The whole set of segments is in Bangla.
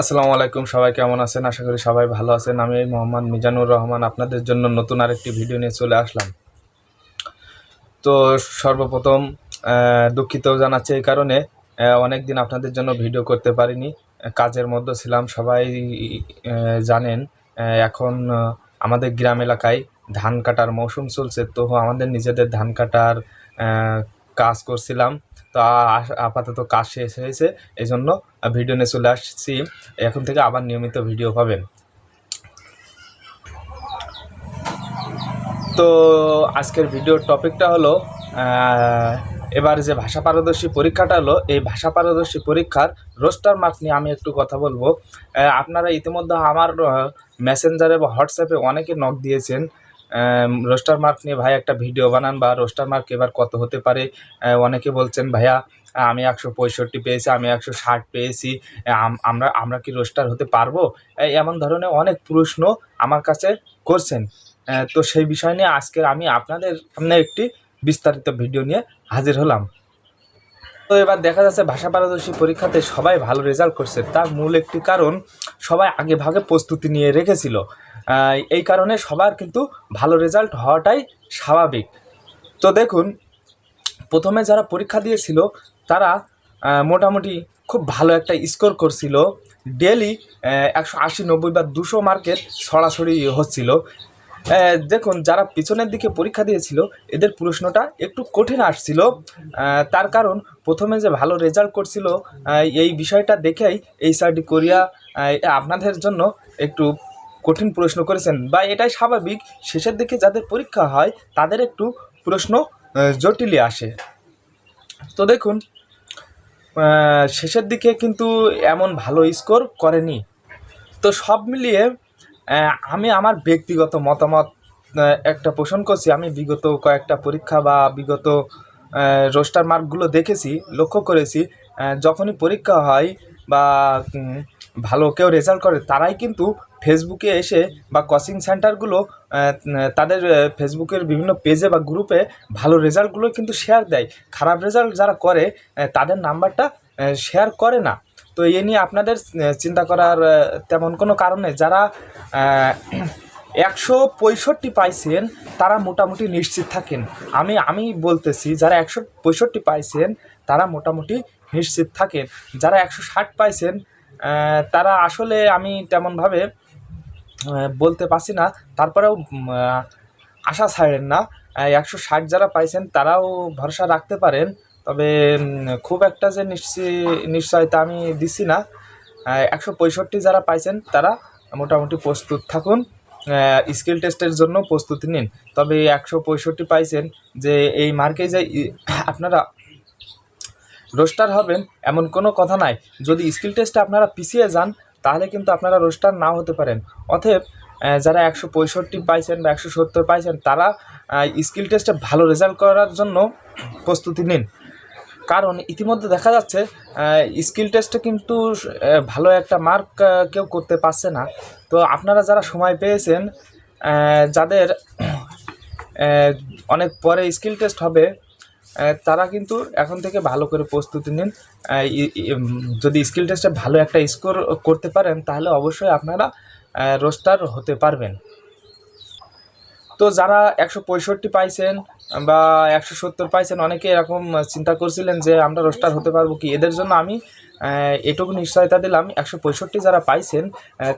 আসসালামু আলাইকুম, সবাই কেমন আছেন? আশা করি সবাই ভালো আছেন। আমি মোহাম্মদ মিজানুর রহমান, আপনাদের জন্য নতুন আরেকটি ভিডিও নিয়ে চলে আসলাম। তো সর্বপ্রথম দুঃখিত জানাচ্ছি এই কারণে অনেক দিন আপনাদের জন্য ভিডিও করতে পারিনি। কাজের মধ্যে ছিলাম, সবাই জানেন এখন আমাদের গ্রাম এলাকায় ধান কাটার মৌসুম চলছে। তো আমাদের নিজেদের ধান কাটার কাজ করছিলাম। তো আপাতত কাজ শেষ হয়েছে এই জন্য ভিডিও নিয়ে চলে আসছি। এখন থেকে আবার নিয়মিত ভিডিও পাবেন। তো আজকের ভিডিওর টপিকটা হলো এবার যে ভাষা পারদর্শী পরীক্ষাটা হলো, এই ভাষা পারদর্শী পরীক্ষার রোস্টার মার্ক নিয়ে আমি একটু কথা বলব। আপনারা ইতিমধ্যে আমার মেসেঞ্জারে বা হোয়াটসঅ্যাপে অনেকে নক দিয়েছেন। রোস্টার মার্ক নিয়ে ভাই একটা ভিডিও বানান বা রোস্টার মার্ক এবার কত হতে পারে? অনেকে বলছেন, ভাইয়া আমি একশো পঁয়ষট্টি পেয়েছি, আমি একশো ষাট পেয়েছি আমরা আমরা কি রোস্টার হতে পারব? এমন ধরনের অনেক প্রশ্ন আমার কাছে করছেন। তো সেই বিষয় নিয়ে আজকের আমি আপনাদের সামনে একটি বিস্তারিত ভিডিও নিয়ে হাজির হলাম। তো এবার দেখা যাচ্ছে, ভাষা পারদর্শী পরীক্ষাতে সবাই ভালো রেজাল্ট করছে। তার মূল একটি কারণ, সবাই আগে ভাগে প্রস্তুতি নিয়ে রেখেছিল। এই কারণে সবার কিন্তু ভালো রেজাল্ট হওয়াটাই স্বাভাবিক। তো দেখুন, প্রথমে যারা পরীক্ষা দিয়েছিল, তারা মোটামুটি খুব ভালো একটা স্কোর করছিল। ডেলি একশো আশি, নব্বই বা দুশো মার্কের সরাসরি হচ্ছিল। দেখুন, যারা পিছনের দিকে পরীক্ষা দিয়েছিল, এদের প্রশ্নটা একটু কঠিন আসছিল। তার কারণ, প্রথমে যে ভালো রেজাল্ট করছিল এই বিষয়টা দেখেই এই সার্টি কোরিয়া আপনাদের জন্য একটু কঠিন প্রশ্ন করেছেন। বা এটাই স্বাভাবিক, শেষের দিকে যাদের পরীক্ষা হয়, তাদের একটু প্রশ্ন জটিলই আসে। তো দেখুন শেষের দিকে কিন্তু এমন ভালো স্কোর করেনি। তো সব মিলিয়ে আমি আমার ব্যক্তিগত মতামত একটা পোষণ করছি। আমি বিগত কয়েকটা পরীক্ষা বা বিগত রোস্টার মার্কগুলো দেখেছি, লক্ষ্য করেছি যখনই পরীক্ষা হয় বা ভালো কেউ রেজাল্ট করে, তারাই কিন্তু ফেসবুকে এসে বা কোচিং সেন্টারগুলো তাদের ফেসবুকের বিভিন্ন পেজে বা গ্রুপে ভালো রেজাল্টগুলো কিন্তু শেয়ার দেয়। খারাপ রেজাল্ট যারা করে তাদের নাম্বারটা শেয়ার করে না। তো এ নিয়ে আপনাদের চিন্তা করার তেমন কোনো কারণে যারা একশো পঁয়ষট্টি পাইছেন, তারা মোটামুটি নিশ্চিত থাকেন। আমি আমি বলতেছি, যারা একশো পঁয়ষট্টি পাইছেন, তারা মোটামুটি নিশ্চিত থাকেন। যারা একশো ষাট পাইছেন তারা আসলে আমি তেমনভাবে বলতে পারছি না। তারপরেও আশা ছাড়েন না। একশো ষাট যারা পাইছেন, তারাও ভরসা রাখতে পারেন। তবে খুব একটা যে নিশ্চয় নিশ্চয়তা আমি দিচ্ছি না। একশো পঁয়ষট্টি যারা পাইছেন, তারা মোটামুটি প্রস্তুত থাকুন। স্কিল টেস্টের জন্য প্রস্তুতি নিন। তবে একশো পঁয়ষট্টি পাইছেন, যে এই মার্কে যে আপনারা রোস্টার হবেন এমন কোনো কথা নাই। যদি স্কিল টেস্টে আপনারা পিছিয়ে যান, তাহলে কিন্তু আপনারা রোস্টার নাও হতে পারেন। অতএব যারা একশো পঁয়ষট্টি পাইছেন বা একশো সত্তর পাইছেন, তারা স্কিল টেস্টে ভালো রেজাল্ট করার জন্য প্রস্তুতি নিন। কারণ ইতিমধ্যে দেখা যাচ্ছে স্কিল টেস্টে কিন্তু ভালো একটা মার্ক কেউ করতে পারছে না। তো আপনারা যারা সময় পেয়েছেন যাদের অনেক পরে স্কিল টেস্ট হবে তারা কিন্তু এখন থেকে ভালো করে প্রস্তুতি নিন। যদি স্কিল টেস্টে ভালো একটা স্কোর করতে পারেন, তাহলে অবশ্যই আপনারা রোস্টার হতে পারবেন। তো যারা একশো পঁয়ষট্টি পাইছেন বা একশো সত্তর পাইছেন, অনেকে এরকম চিন্তা করছিলেন যে আমরা রোস্টার হতে পারব কি? এদের জন্য আমি এটুকু নিশ্চয়তা দিলাম। একশো পঁয়ষট্টি যারা পাইছেন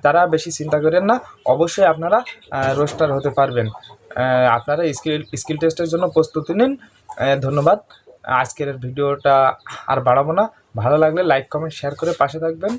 তারা বেশি চিন্তা করেন না। অবশ্যই আপনারা রোস্টার হতে পারবেন। আপনারা স্কিল স্কিল টেস্টের জন্য প্রস্তুতি নিন। ধন্যবাদ। আজকের ভিডিওটা আর বাড়াবো না। ভালো লাগলে লাইক, কমেন্ট, শেয়ার করে পাশে থাকবেন।